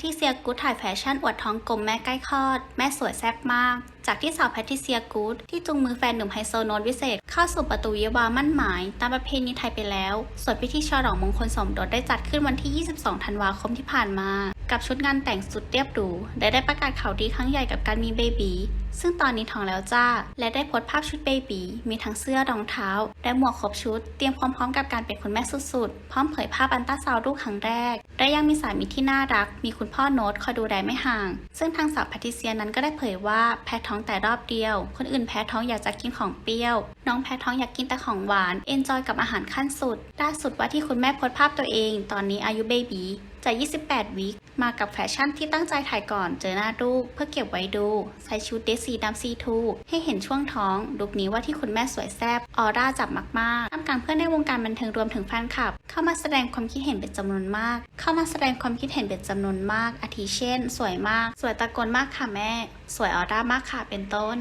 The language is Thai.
ทริเซียกูดถ่ายแฟชั่นอวดท้องกลมแม่ใกล้คลอด แม่สวยแซ่บมาก จากที่สาวแพทริเซียกูดที่จุงมือแฟนหนุ่มไฮโซโนนวิเศษ เข้าสู่ประตูวิวาห์มั่นหมาย ตามประเพณีไทยไปแล้ว ส่วนพิธีฉลองมงคลสมรสได้จัดขึ้นวันที่ 22 ธันวาคมที่ผ่านมา กับชุดงานแต่งสุดเรียบหรูและได้ประกาศข่าวดีครั้งใหญ่กับการมีเบบีซึ่งตอนนี้ท้องแล้วจ้า และได้โพสต์ภาพชุดเบบีมีทั้งเสื้อรองเท้า และหมวกครบชุด เตรียมความพร้อมกับการเป็นคุณแม่สุดๆ พร้อมเผยภาพอันต้าซาวลูกครั้งแรก และยังมีสามีที่น่ารัก มีคุณพ่อโน้ตคอยดูแลไม่ห่าง ซึ่งทางสาวแพทิเซียนั้นก็ได้เผยว่าแพ้ท้องแต่รอบเดียว คนอื่นแพ้ท้องอยากจะกินของเปรี้ยว น้องแพ้ท้องอยากกินแต่ของหวานเอนจอยกับอาหารขั้นสุดล่าสุดว่าที่คุณแม่โพสต์ภาพตัวเอง ตอนนี้อายุเบบีจะ 28 วิค มากับแฟชั่นที่ตั้งใจถ่ายก่อนเจอหน้าลูกเพื่อเก็บไว้ดู ใส่ชุดเดรสสีดำซีทูให้เห็นช่วงท้องลุคนี้ว่าที่คุณแม่สวยแซ่บออร่าจับมากๆท่ามกลางเพื่อนในวงการบันเทิงรวมถึงแฟนคลับ เข้ามาแสดงความคิดเห็นเป็นจำนวนมาก เข้ามาแสดงความคิดเห็นเป็นจำนวนมาก อาทิเช่น สวยมาก สวยตะโกนมากค่ะแม่ สวยออร่ามากค่ะเป็นต้น